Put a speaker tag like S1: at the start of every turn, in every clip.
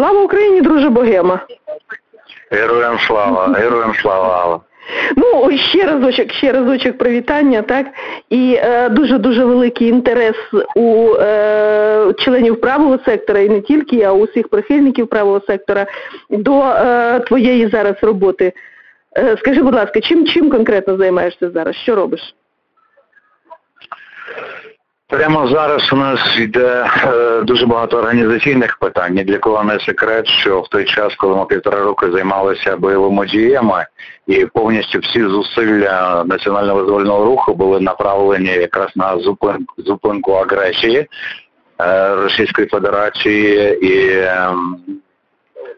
S1: Слава Україні, друже Богема.
S2: Героям слава, героям слава. Алла.
S1: Ну, ще разочок, ще разочок привітання, так? І е, дуже-дуже великий інтерес у е, членів правого сектора, і не тільки, а у усіх прихильників правого сектора до е, твоєї зараз роботи. Е, скажи, будь ласка, чим чим конкретно займаєшся зараз? Що робиш?
S2: Прямо зараз у нас йде е, дуже багато організаційних питань. Ні для кого не секрет, що в той час, коли ми півтора роки займалися бойовими діями, і повністю всі зусилля національно визвольного руху були направлені якраз на зупинку, зупинку агресії е, Російської Федерації і е,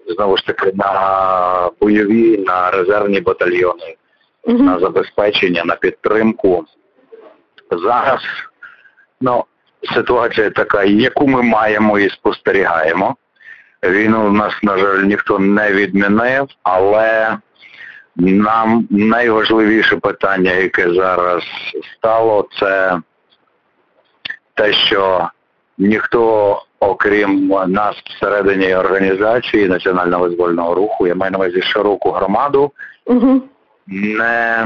S2: знову ж таки на бойові, на резервні батальйони,
S1: Угу.
S2: на забезпечення, на підтримку. Зараз ну, ситуація така, яку ми маємо і спостерігаємо. Війну в нас, на жаль, ніхто не відмінив, але нам найважливіше питання, яке зараз стало, це те, що ніхто, окрім нас всередині організації Національного визвольного руху, я маю на увазі широку громаду,
S1: Угу.
S2: не,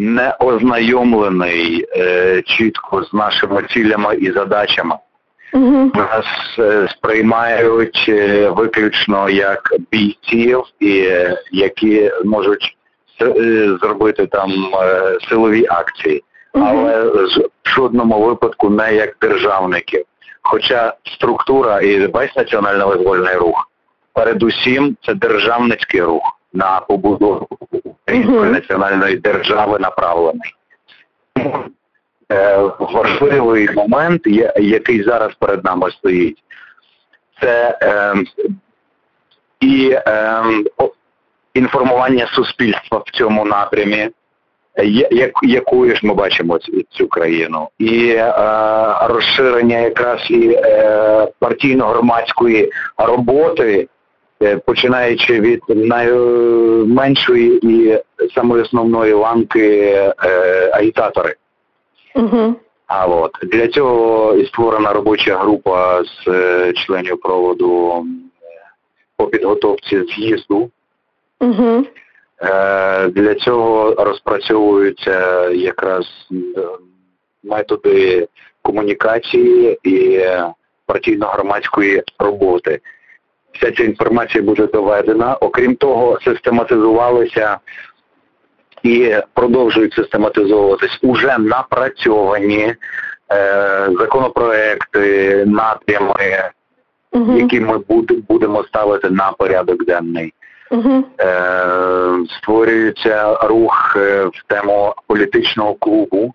S2: не ознайомлений е, чітко з нашими цілями і задачами.
S1: Угу.
S2: Нас е, сприймають е, виключно як бійців, і, е, які можуть е, зробити там е, силові акції, але з- в жодному випадку не як державників. Хоча структура і весь національно визвольний рух, передусім це державницький рух на побудову української національної держави направлений. Е, важливий момент, який зараз перед нами стоїть, це е, і е, інформування суспільства в цьому напрямі, я- як, якою ж ми бачимо цю, цю країну, і е, розширення якраз і е, партійно-громадської роботи, починаючи від найменшої і самої основної ланки е, агітатори.
S1: Угу.
S2: А от для цього і створена робоча група з е, членів проводу по підготовці з'їзду.
S1: Угу.
S2: Е, Для цього розпрацьовуються якраз е, методи комунікації і е, партійно-громадської роботи. Вся ця інформація буде доведена. Окрім того, систематизувалися і продовжують систематизовуватись уже напрацьовані е, законопроекти, напрями,
S1: Угу.
S2: які ми буде- будемо ставити на порядок денний.
S1: Угу.
S2: Е, створюється рух е, в тему політичного клубу,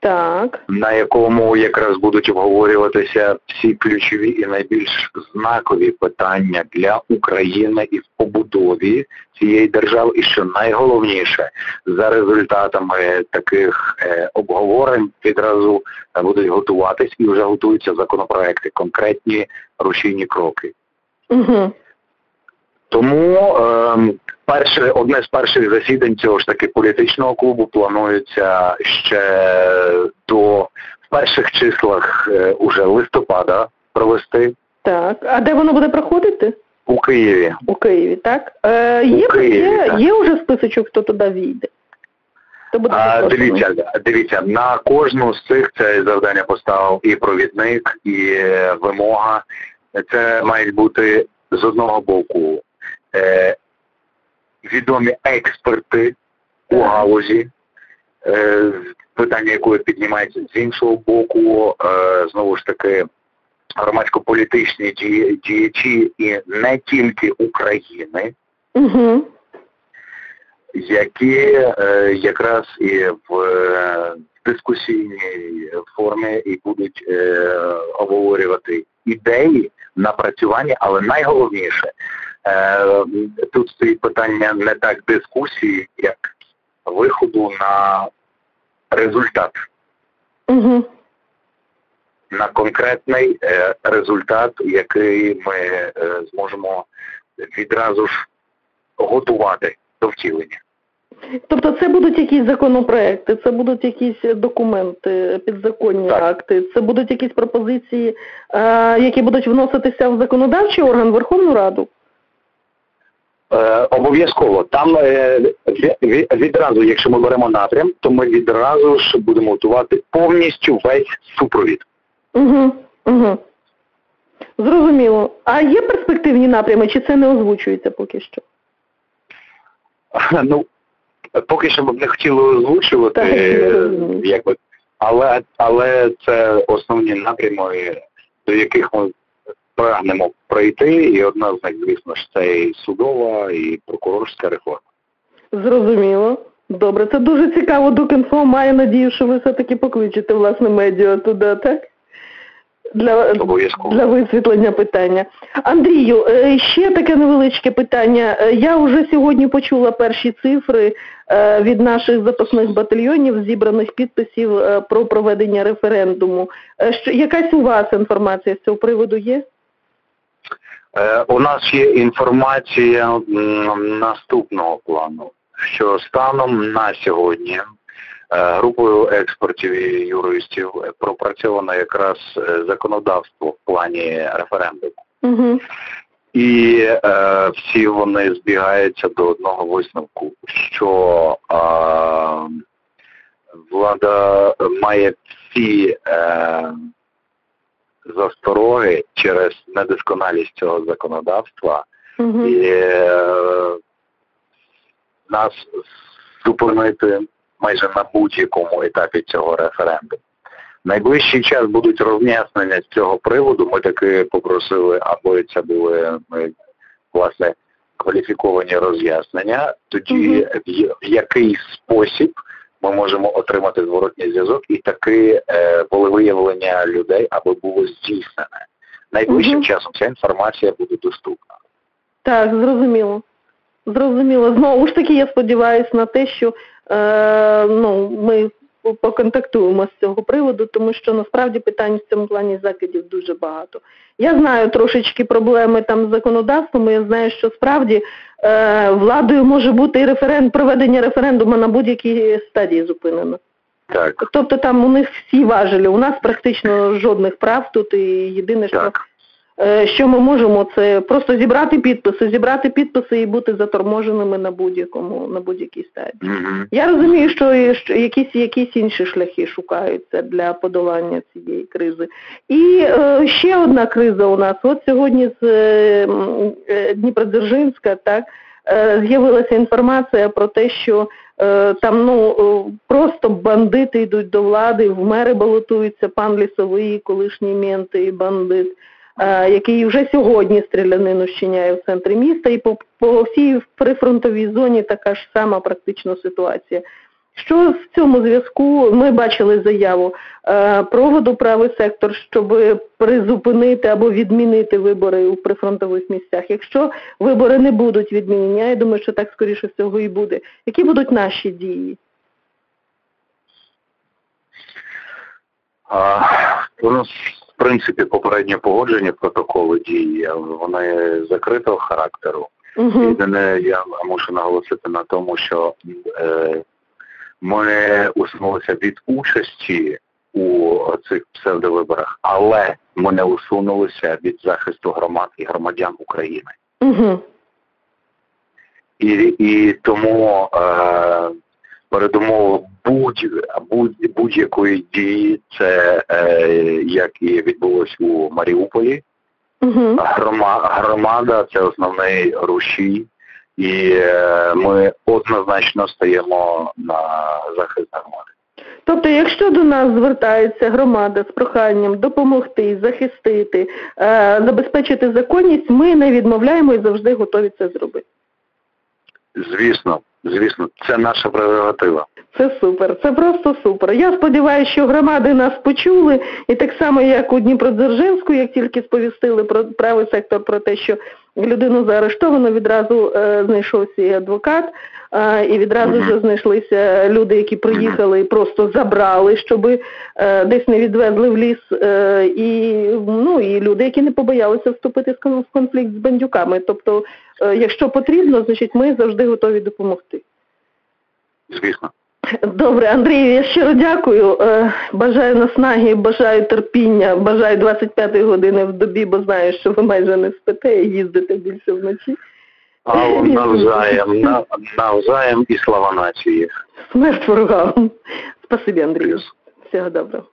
S1: Так.
S2: на якому якраз будуть обговорюватися всі ключові і найбільш знакові питання для України і в побудові цієї держави. І що найголовніше, за результатами таких е, обговорень відразу е, будуть готуватись і вже готуються законопроекти, конкретні рушійні кроки.
S1: Угу.
S2: Тому ем, перше, одне з перших засідань цього ж таки політичного клубу планується ще до в перших числах е, уже листопада провести
S1: Так. А де воно буде проходити?
S2: у Києві.
S1: У Києві, так? Е, є,
S2: У Києві,
S1: є,
S2: так.
S1: є вже списочок, хто туди війде? Хто буде
S2: А, дивіться, дивіться, на кожну з цих це завдання поставив і провідник, і е, вимога. Це мають бути з одного боку е, відомі експерти у галузі, е, питання якої піднімається з іншого боку, е, знову ж таки, громадсько-політичні діячі і не тільки України,
S1: Угу.
S2: які е, якраз і в е, дискусійній формі і будуть е, обговорювати ідеї, напрацювання, але найголовніше тут стоїть питання не так дискусії, як виходу на результат,
S1: Угу.
S2: на конкретний е, результат, який ми е, зможемо відразу ж готувати до втілення.
S1: Тобто це будуть якісь законопроекти, це будуть якісь документи, підзаконні
S2: Так.
S1: акти, це будуть якісь пропозиції, е, які будуть вноситися в законодавчий орган Верховну Раду.
S2: Е, обов'язково. Там е, ві- ві- відразу, якщо ми беремо напрям, то ми відразу ж будемо готувати повністю весь супровід.
S1: Угу, угу. Зрозуміло. А є перспективні напрями, чи це не озвучується поки що?
S2: Ну, поки що ми б не хотіли озвучувати,
S1: Так,
S2: е, якби, але, але це основні напрями, до яких ми прагнемо пройти, і одна з них, звісно ж, це і судова, і прокурорська реформа.
S1: Зрозуміло. Добре, це дуже цікаво. Дукінфо має надію, що ви все-таки покличете власне медіа туди, так? Для, для висвітлення питання. Андрію, е, ще таке невеличке питання. Е, Я вже сьогодні почула перші цифри е, від наших запасних батальйонів, зібраних підписів про проведення референдуму. Якась у вас інформація з цього приводу є?
S2: Е, у нас є інформація наступного плану, що станом на сьогодні е, групою експертів і юристів пропрацьовано якраз е, законодавство в плані референдуму.
S1: Угу.
S2: І е, всі вони збігаються до одного висновку, що е, влада має всі е, застороги через недосконалість цього законодавства
S1: Угу.
S2: і е, нас зупинити майже на будь-якому етапі цього референдуму. Найближчий час будуть роз'яснення з цього приводу. Ми таки попросили, аби це були ми, власне кваліфіковані роз'яснення. Тоді я- в який спосіб ми можемо отримати зворотній зв'язок і таки е, волевиявлення людей, аби було здійснене. Найближчим
S1: угу.
S2: часом ця інформація буде доступна.
S1: Так, зрозуміло. Зрозуміло. Знову ж таки, я сподіваюся на те, що е, ну, ми поконтактуємо з цього приводу, тому що насправді питань в цьому плані закидів дуже багато. Я знаю трошечки проблеми там з законодавством, і я знаю, що справді е, владою може бути і референ... проведення референдуму на будь-якій стадії зупинено.
S2: Так,
S1: Тобто там у них всі важелі, у нас практично жодних прав тут, і єдине, що
S2: так.
S1: Е, Що ми можемо, це просто зібрати підписи, зібрати підписи і бути заторможеними на будь-якому, на будь-якій стадії.
S2: Мгм.
S1: Я розумію, що, якісь, якісь інші шляхи шукаються для подолання цієї кризи. І е, ще одна криза у нас. От сьогодні з е, е, Дніпродзержинська так е, з'явилася інформація про те, що е, там ну просто бандити йдуть до влади, в мери балотуються пан Лісовий, колишній мент і бандит який вже сьогодні стрілянину щиняє в центрі міста, і по, по всій прифронтовій зоні така ж сама практично ситуація. Що в цьому зв'язку ми бачили заяву е, проводу правий сектор, щоб призупинити або відмінити вибори у прифронтових місцях. Якщо вибори не будуть відмінені, я думаю, що так скоріше всього і буде. Які будуть наші дії?
S2: А, у нас, принципі, попереднє погодження протоколи дії, вони закритого характеру.
S1: Угу.
S2: Єдине, я мушу наголосити на тому, що е, ми усунулися від участі у цих псевдовиборах, але ми не усунулися від захисту громад і громадян України.
S1: Угу.
S2: І, і тому е, передумова будь, будь, будь-якої дії, це е, як і відбулось у Маріуполі.
S1: Угу.
S2: Грома, громада це основний рушій, і е, ми однозначно стаємо на захист громади.
S1: Тобто, якщо до нас звертається громада з проханням допомогти, захистити, е, забезпечити законність, ми не відмовляємо і завжди готові це зробити.
S2: Звісно, звісно, це наша прерогатива.
S1: Це супер, це просто супер. Я сподіваюся, що громади нас почули, і так само, як у Дніпродзержинську, як тільки сповістили про правий сектор про те, що людину заарештовано, відразу е, знайшовся і адвокат, е, і відразу вже знайшлися люди, які приїхали і просто забрали, щоб е, десь не відвезли в ліс, е, і ну і люди, які не побоялися вступити в конфлікт з бандюками. Тобто, якщо потрібно, значить ми завжди готові допомогти.
S2: звісно.
S1: Добре, Андрію, я щиро дякую. Е, Бажаю наснаги, бажаю терпіння, бажаю 25 години в добі, бо знаю, що ви майже не спите і їздите більше вночі.
S2: А навзаєм, на- навзаєм і слава нації.
S1: Смерть ворогам. Спасибі, Андрію. Всього доброго.